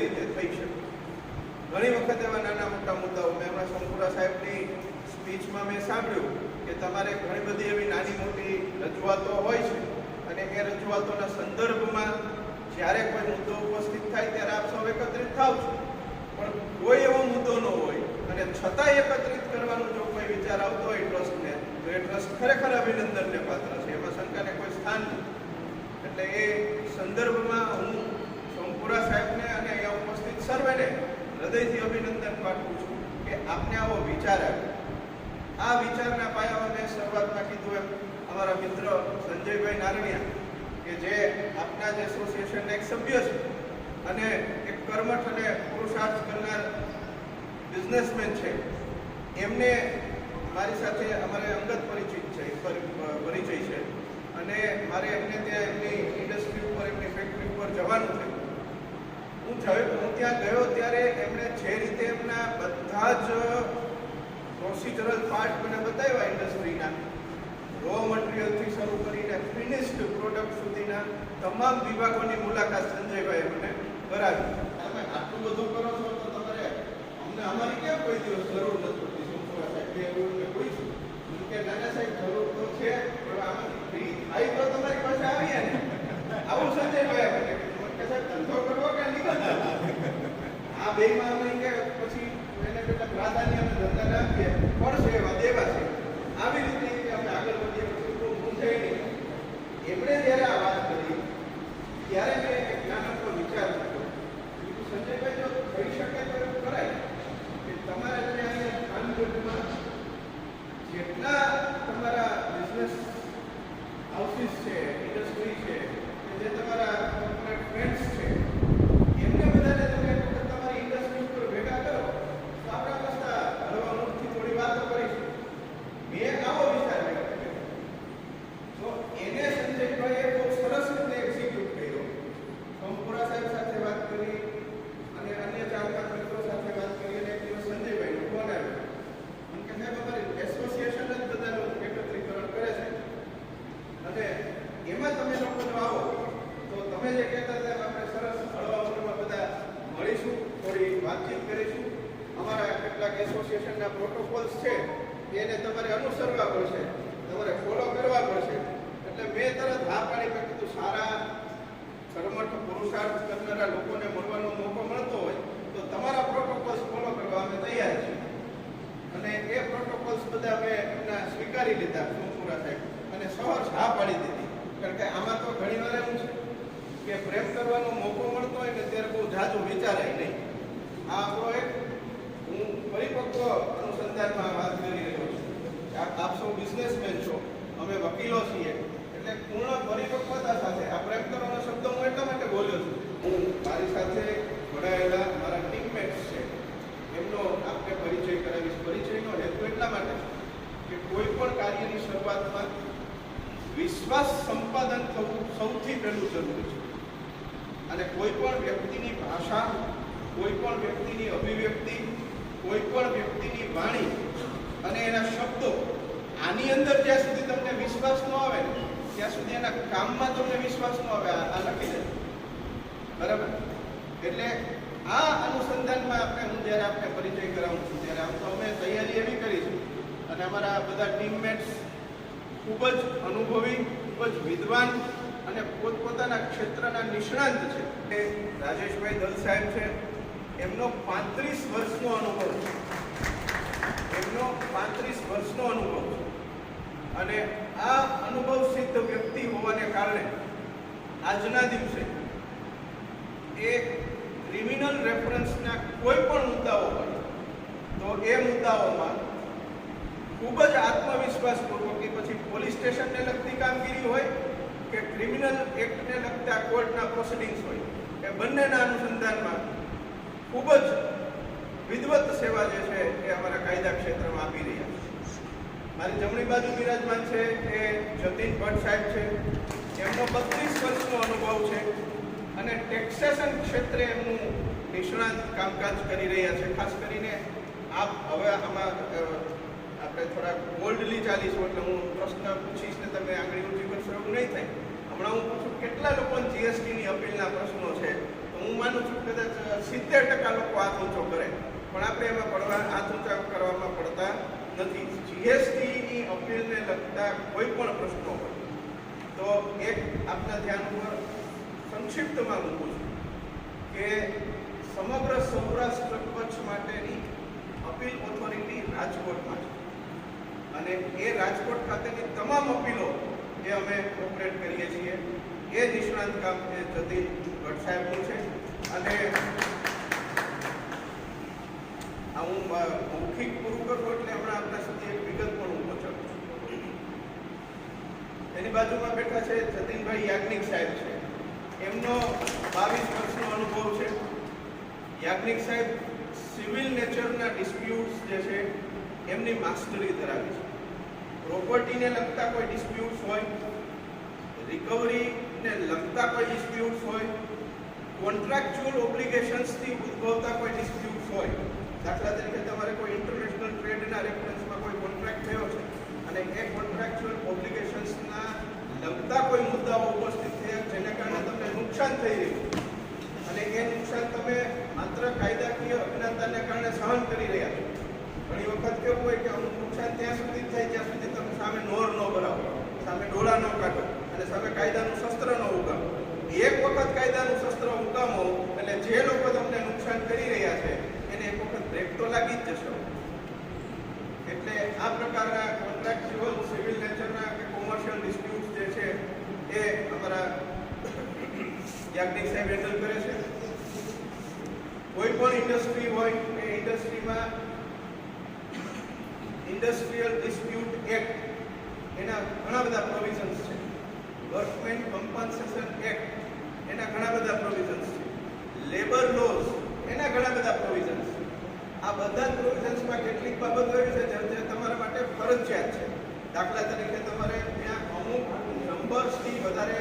રીતે થઈ શકે. ઘણી વખત એવા નાના મોટા મુદ્દાઓ મેં હમણાં શંકુરા સાહેબની સ્પીચમાં મેં સાંભળ્યું કે તમારે ઘણી બધી એવી નાની મોટી રજૂઆતો હોય છે અને એ રજૂઆતોના સંદર્ભમાં જ્યારે કોઈ મુદ્દો ઉપસ્થિત થાય ત્યારે આપ સૌ એકત્રિત થાવ છો. પણ કોઈ એવો મુદ્દો ન હોય અને છતાં એકત્રિત કરવાનો જો કોઈ વિચાર આવતો હોય ટ્રસ્ટને, તો એ ટ્રસ્ટ ખરેખર અભિનંદનને પાત્ર છે. એમાં શંકાને કોઈ સ્થાન નથી. એટલે એ સંદર્ભમાં હું સોમપુરા સાહેબને અને અહીંયા ઉપસ્થિત સર્વેને હૃદયથી અભિનંદન પાઠવું છું કે આપને આવો વિચાર આવ્યો. આ વિચારના પાયામાં મેં શરૂઆતમાં કીધું એમ અમારા મિત્ર સંજયભાઈ નારણિયા કે જે આપના જ એસોસિએશનના એક સભ્ય છે અને એક કર્મઠ અને પુરુષાર્થ કરનાર બિઝનેસમેન છે. એમને મારી સાથે અમારે અંગત પરિચિત છે પરિચય છે. અને મારે એમને ત્યાં એમની ઇન્ડસ્ટ્રી ઉપર, એમની ફેક્ટરી ઉપર જવાનું થયું હું જયો હું ત્યાં ગયો ત્યારે એમણે જે રીતે એમના બધા જ પ્રોસિજરલ પાર્ટ મને બતાવ્યા ઇન્ડસ્ટ્રીના રો મટીરિયલથી શરૂ કરીને ફિનિશ્ડ પ્રોડક્ટ સુધીના તમામ વિભાગોની મુલાકાત સંજયભાઈ મને કરાવી. તમે આટલું બધું કરો છો તો તમારે અમને અમારી કેમ કોઈ દિવસ જરૂર નથી પડતી? શંકુરા સાહેબ બે એવું પૂછ્યું. મેં કે નાના સાહેબ, જરૂર તો છે, પણ આમાંથી ફ્રી થાય તો તમારી પાસે આવીએ ને. આવું સંજયભાઈ મને કીધું. મને કે સાહેબ ધંધો કરવો કે આ બેમાં કે પછી એને કેટલાક પ્રાધાન્ય અને ધંધા આપીએ પડશે એવા દેવા છે આવી રીતે કે અમે આગળ વધીએ પછી બહુ મૂંઝાઈ નહીં એમણે જ્યારે આ વાત કરી ત્યારે મેં એક નાનકડો વિચાર કર્યો કીધું, સંજયભાઈ જો થઈ શકે તો એવું કરાય કે તમારે જે અહીંયા ખાનગઢમાં જેટલા તમારા બિઝનેસ હાઉસીસ છે ઇન્ડસ્ટ્રી છે કે જે તમારા કોર્પોરેટ ફ્રેન્ડ્સ છે એમને બધાને તમે એક વખત તમારી ઇન્ડસ્ટ્રી ઉપર ભેગા કરો તો આપણે મસ્ત હળવા મૂળથી થોડી વાતો કરીશું મેં એક આવો વિચાર વ્યક્ત કર્યો તો એને સંજયભાઈએ બહુ સરસ રીતે એક્ઝિક્યુટ કર્યો કંપુરા સાહેબ સાથે વાત કરી અને અન્ય ચાર પાંચ મિત્રો સાથે વાત કરી અને એક દિવસ સંજયભાઈનો ફોન આવ્યો મને કે સાહેબ અમારી એસોસિએશન જ બધાનું એકત્રીકરણ કરે છે અને એમાં તમે લોકો જો આવો, તો તમે જે કહેતા હતા આપણે સરસ હળવા મૂળમાં બધા મળીશું, થોડી વાતચીત કરીશું. અમારા કેટલાક એસોસિએશનના પ્રોટોકોલ્સ છે, એને તમારે અનુસરવા પડશે, તમારે ફોલો કરવા પડશે. એટલે મેં તરત હા પાડી મેં કીધું, સારા કર્મઠ પુરુષાર્થ કરનારા લોકોને મળવાનો મોકો મળતો હોય, તો તમારા પ્રોટોકોલ્સ ફોલો કરવા અમે તૈયાર છીએ. અને એ પ્રોટોકોલ્સ બધા અમે એમના સ્વીકારી લીધા, સોમપુરા સાહેબ. અને સહર્ષ હા પાડી દીધી. કારણ કે આમાં તો ઘણી વાર એવું છે કે પ્રેમ કરવાનો મોકો મળતો હોય ને ત્યારે બહુ જાજુ વિચારાય નહીં. આ આપણો એક, હું પરિપક્વ અનુસંધાનમાં વાત કરી રહ્યો છું. આપ સૌ બિઝનેસમેન છો. અમે વકીલો છીએ. એટલે પૂર્ણ પરિપક્વતા સાથે આ પ્રેમ કરવાનો શબ્દ હું એટલા માટે બોલ્યો છું. હું મારી સાથે જોડાયેલા મારા ટીમમેટ્સ છે. એમનો આપને પરિચય કરાવીશ. પરિચયનો હેતુ એટલા માટે કે કોઈ પણ કાર્યની શરૂઆતમાં વિશ્વાસ સંપાદન થવું સૌથી પહેલું જરૂરી છે. અને કોઈ પણ વ્યક્તિની ભાષા, કોઈ પણ વ્યક્તિની અભિવ્યક્તિ, કોઈ પણ વ્યક્તિની વાણી અને એના શબ્દો આની અંદર જ્યાં સુધી તમને વિશ્વાસ ન આવે ત્યાં સુધી એના કામમાં તમને વિશ્વાસ ન આવે, આ આ લખી દે. બરાબર? એટલે આ અનુસંધાનમાં આપણે, હું જ્યારે આપણે પરિચય કરાવું છું, ત્યારે આમ તો અમે તૈયારી એવી કરી છે. અને અમારા બધા ટીમમેટ્સ ખૂબ જ અનુભવી ખૂબ જ વિદ્વાન અને પોતપોતાના ક્ષેત્રના નિષ્ણાંત છે. રાજેશભાઈ દલ સાહેબ છે. એમનો પાંત્રીસ વર્ષનો અનુભવ છે. એમનો પાંત્રીસ વર્ષનો અનુભવ છે. અને આ અનુભવ સિદ્ધ વ્યક્તિ હોવાને કારણે આજના દિવસે એ ક્રિમિનલ રેફરન્સના કોઈ પણ મુદ્દાઓ હોય તો એ મુદ્દાઓમાં ખૂબ જ આત્મવિશ્વાસપૂર્વક કે પછી પોલીસ સ્ટેશનને લગતી કામગીરી હોય કે ક્રિમિનલ એક્ટને લગતા કોર્ટના પ્રોસિડિંગ્સ હોય, એ બંનેના અનુસંધાનમાં ખૂબ જ વિદવત સેવા જે છે એ અમારા કાયદા ક્ષેત્રમાં આપી રહ્યા છે. મારી જમણી બાજુ બિરાજમાન છે એ જતીન ભટ્ટ સાહેબ છે. એમનો બત્રીસ વર્ષનો અનુભવ છે અને ટેક્સેશન ક્ષેત્રે એમનું નિષ્ણાંત કામકાજ કરી રહ્યા છે. ખાસ કરીને આપ હવે આમાં આપણે થોડાક બોલ્ડલી ચાલીશું એટલે હું પ્રશ્ન પૂછીશ ને તમે આગળ ઊંચી કરશો એવું નહીં થાય. હમણાં હું પૂછું કેટલા લોકો જીએસટીની અપીલના પ્રશ્નો છે? તો હું માનું છું કદાચ સિત્તેર ટકા લોકો હાથ ઊંચો કરે. પણ આપણે એમાં પડવા હાથ ઊંચા કરવામાં પડતા નથી. જીએસટીની અપીલને લગતા કોઈ પણ પ્રશ્નો હોય, તો એક આપના ધ્યાન ઉપર સંક્ષિપ્તમાં મૂકું છું કે સમગ્ર સૌરાષ્ટ્ર કચ્છ માટેની અપીલ ઓથોરિટી રાજકોટમાં છે. અને એ રાજકોટ ખાતેની તમામ અપીલો એ અમે ઓપરેટ કરીએ છીએ, એ નિષ્ણાંત કામ જે જતીન ભટ્ટ સાહેબનું છે. અને હું મૌખિક પૂરું કરું એટલે હમણાં આપણા સુધી એક વિગત પણ હું પહોંચાડું છું. એની બાજુમાં બેઠા છે જતીનભાઈ યાજ્ઞિક સાહેબ છે. એમનો બાવીસ વર્ષનો અનુભવ છે. યાજ્ઞિક સાહેબ સિવિલ નેચરના ડિસ્પ્યુટ્સ જે છે, એમની માસ્ટરી ધરાવે છે. પ્રોપર્ટીને લગતા કોઈ ડિસ્પ્યુટ્સ હોય રિકવરીને લગતા કોઈ ડિસ્પ્યુટ્સ હોય કોન્ટ્રાક્ચ્યુઅલ ઓબ્લિગેશન્સથી ઉદ્ભવતા કોઈ ડિસ્પ્યુટ્સ હોય, દાખલા તરીકે તમારે કોઈ ઇન્ટરનેશનલ ટ્રેડના રેફરન્સમાં કોઈ કોન્ટ્રાક્ટ થયો છે અને એ કોન્ટ્રાક્ચ્યુઅલ ઓબ્લિગેશન્સના લગતા કોઈ મુદ્દાઓ ઉપસ્થિત થયા જેને કારણે તમને નુકસાન થઈ રહ્યું અને એ નુકસાન તમે માત્ર કાયદાકીય અજ્ઞાનતાને કારણે સહન કરી રહ્યા છો ઘણી વખત કેવું હોય કે અમુક નુકસાન ત્યાં સુધી જ થાય જ્યાં સુધી તમે સામે નોર ન ભરાવો સામે ડોળા ન કાઢો અને સામે કાયદાનું શસ્ત્ર ન ઉગામો એક વખત કાયદાનું શસ્ત્ર ઉગામો એટલે જે લોકો તમને નુકસાન કરી રહ્યા છે, એને એક વખત બ્રેક તો લાગી જ જશે. એટલે આ પ્રકારના કોન્ટ્રાક્ચ્યુઅલ સિવિલ નેચરના કે કોમર્શિયલ ડિસ્પ્યુટ જે છે, એ અમારા યાજ્ઞિક સાહેબ હેન્ડલ કરે છે. કોઈ પણ ઇન્ડસ્ટ્રી હોય એ ઇન્ડસ્ટ્રીમાં ઇન્ડસ્ટ્રીયલ ડિસ્પ્યુટ એક્ટ એના ઘણા બધા પ્રોવિઝન્સ છે. વર્કમેન કમ્પન્સેશન એક્ટ એના ઘણા બધા પ્રોવિઝન્સ છે. લેબર લોઝ એના ઘણા બધા પ્રોવિઝન્સ છે. આ બધા જ પ્રોવિઝન્સમાં કેટલીક બાબતો એવી છે જે તમારા માટે ફરજિયાત છે. દાખલા તરીકે તમારે ત્યાં અમુક નંબર્સથી વધારે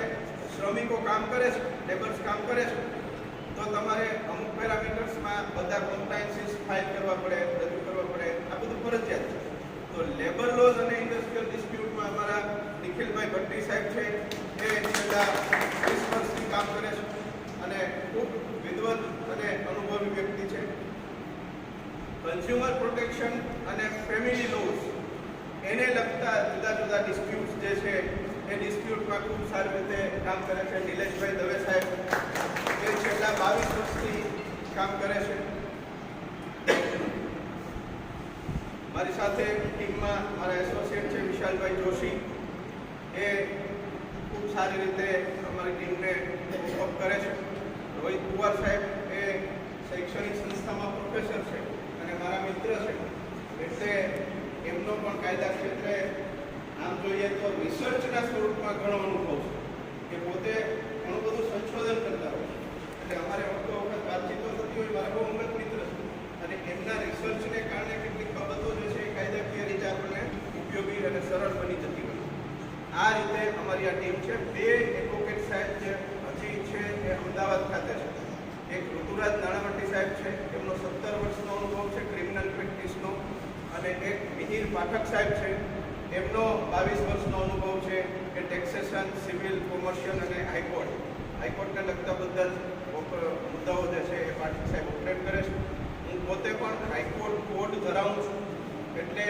શ્રમિકો કામ કરે છે લેબર્સ કામ કરે છે. તો તમારે અમુક પેરામીટર્સમાં બધા કોમ્પ્લાયન્સીસ ફાઇલ કરવા પડે, રજૂ કરવા પડે. આ બધું ફરજિયાત છે. તો લેબર લોઝ અને ઇન્ડસ્ટ્રીયલ ડિસ્પ્યુટમાં અમારા નિખિલભાઈ ભટ્ટી સાહેબ છે, એ છેલ્લા વીસ વર્ષથી કામ કરે છે અને ખૂબ વિદ્વત અને અનુભવી વ્યક્તિ છે. કન્ઝ્યુમર પ્રોટેક્શન અને ફેમિલી લોઝ એને લગતા જુદા જુદા ડિસ્પ્યુટ્સ જે છે, એ ડિસ્પ્યુટમાં ખૂબ સારી રીતે કામ કરે છે. નિલેશભાઈ દવે સાહેબ એ છેલ્લા બાવીસ વર્ષથી કામ કરે છે. મારી સાથે ટીમમાં મારા એસોસિએટ છે વિશાલભાઈ જોશી. એ ખૂબ સારી રીતે અમારી ટીમને સપોર્ટ કરે છે. રોહિત કુવાર સાહેબ એ શૈક્ષણિક સંસ્થામાં પ્રોફેસર છે અને મારા મિત્ર છે. એટલે એમનો પણ કાયદા ક્ષેત્રે આમ જોઈએ તો રિસર્ચના સ્વરૂપમાં ઘણો અનુભવ છે કે પોતે ઘણું બધું સંશોધન કરતા હોય એટલે અમારે વખતો વખત વાતચીતો થતી હોય, મારા બહુ અંગત મિત્ર છે. અને એમના રિસર્ચને કારણે કેટલીક બાબતો જે છે એ કાયદાકીય રીતે આપણને ઉપયોગી અને સરળ બની જતી હોય આ રીતે અમારી આ ટીમ છે. બે એડવોકેટ સાહેબ જે હજી છે એ અમદાવાદ ખાતે છે એક ઋતુરાજ નાણાવટી સાહેબ છે એમનો સત્તર વર્ષનો અનુભવ છે ક્રિમિનલ પ્રેક્ટિસનો અને એક પાઠક સાહેબ છે. એમનો બાવીસ વર્ષનો અનુભવ છે કે ટેક્સેશન સિવિલ કોમર્શિયલ અને હાઈકોર્ટ. હાઈકોર્ટને લગતા બધા જ મુદ્દાઓ જે છે એ પાઠક સાહેબ ઓપરેટ કરે છે. હું પોતે પણ હાઈકોર્ટ કોર્ટ ધરાવું છું. એટલે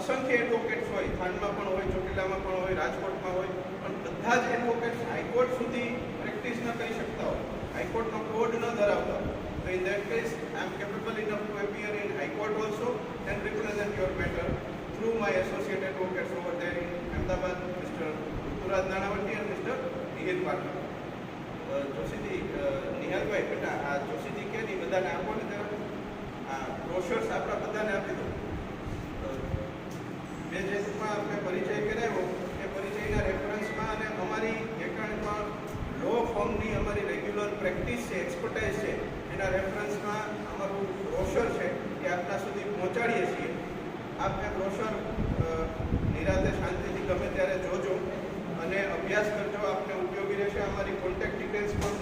અસંખ્ય એડવોકેટ્સ હોય ખાંડમાં પણ હોય, ચોટીલામાં પણ હોય, રાજકોટમાં હોય, પણ બધા જ એડવોકેટ્સ હાઈકોર્ટ સુધી પ્રેક્ટિસ ન કરી શકતા હોય. હાઈકોર્ટનો કોડ ન ધરાવતા. હોય in that case, I am capable capable to to in in high court also and represent your matter through my associate advocates over there in Ahmedabad mister Rituraj Nanavati and Nihir Pathak uh, Joshiji Nihalbhai બેટા આ જોશીજી કે નહીં બધાને આપો ને જરા આ brochures આપણા બધાને આપી દો મેં જે ટૂંકમાં આપણે પરિચય કરાવ્યો એ પરિચયના રેફરન્સમાં અને અમારી જે કાંઈ પણ લો ફોર્મની અમારી રેગ્યુલર પ્રેક્ટિસ છે એક્સપર્ટાઇઝ છે. એના રેફરન્સમાં અમારું બ્રોશર છે એ આપના સુધી પહોંચાડીએ છીએ. આપ એ બ્રોશર નિરાતે શાંતિથી ગમે ત્યારે જોજો અને અભ્યાસ કરજો, આપને ઉપયોગી રહેશે અમારી કોન્ટેક્ટ ડિટેલ્સ પણ